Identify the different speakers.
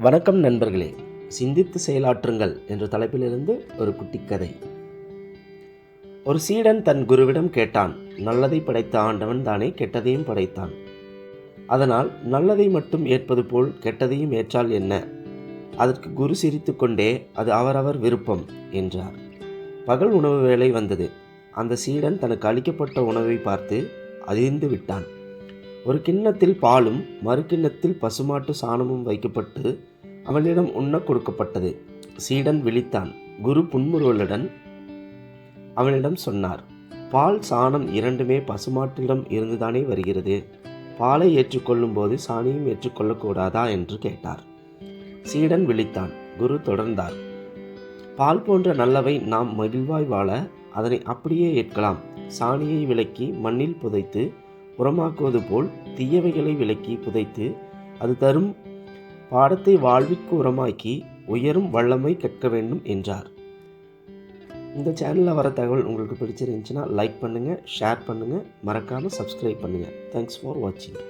Speaker 1: வணக்கம் நண்பர்களே. சிந்தித்து செயலாற்றுங்கள் என்ற தலைப்பிலிருந்து ஒரு குட்டி கதை ஒரு சீடன் தன் குருவிடம் கேட்டான் நல்லதை படைத்த ஆண்டவன் தானே கெட்டதையும் படைத்தான். அதனால் நல்லதை மட்டும் ஏற்பது போல் கெட்டதையும் ஏற்றால் என்ன? அதற்கு குரு சிரித்துக்கொண்டே அது அவரவர் விருப்பம் என்றார். பகல் உணவு வேலை வந்தது. அந்த சீடன் தனக்கு அளிக்கப்பட்ட உணவை பார்த்து அதிர்ந்து விட்டான். ஒரு கிண்ணத்தில் பாலும் மறு கிண்ணத்தில் பசுமாட்டு சாணமும் வைக்கப்பட்டு அவனிடம் உண்ண கொடுக்கப்பட்டது. சீடன் விழித்தான். குரு புன்முறுவலுடன் அவனிடம் சொன்னார் பால் சாணம் இரண்டுமே பசுமாட்டிடம் இருந்துதானே வருகிறது. பாலை ஏற்றுக்கொள்ளும் போது சாணியும் ஏற்றுக்கொள்ளக்கூடாதா என்று கேட்டார். சீடன் விழித்தான். குரு தொடர்ந்தார் பால் போன்ற நல்லவை நாம் மகிழ்வாய் வாழ அதனை அப்படியே ஏற்கலாம். சாணியை விலக்கி மண்ணில் புதைத்து உரமாக்குவது போல் தீயவைகளை விலக்கி புதைத்து அது தரும் பாடத்தை வாழ்விற்கு உரமாக்கி உயரும் வல்லமை கற்க வேண்டும் என்றார். இந்த சேனலில் வர தகவல் உங்களுக்கு பிடிச்சிருந்துச்சுன்னா லைக் பண்ணுங்கள் ஷேர் பண்ணுங்கள் மறக்காமல் சப்ஸ்கிரைப் பண்ணுங்கள் தேங்க்ஸ் ஃபார் வாட்சிங்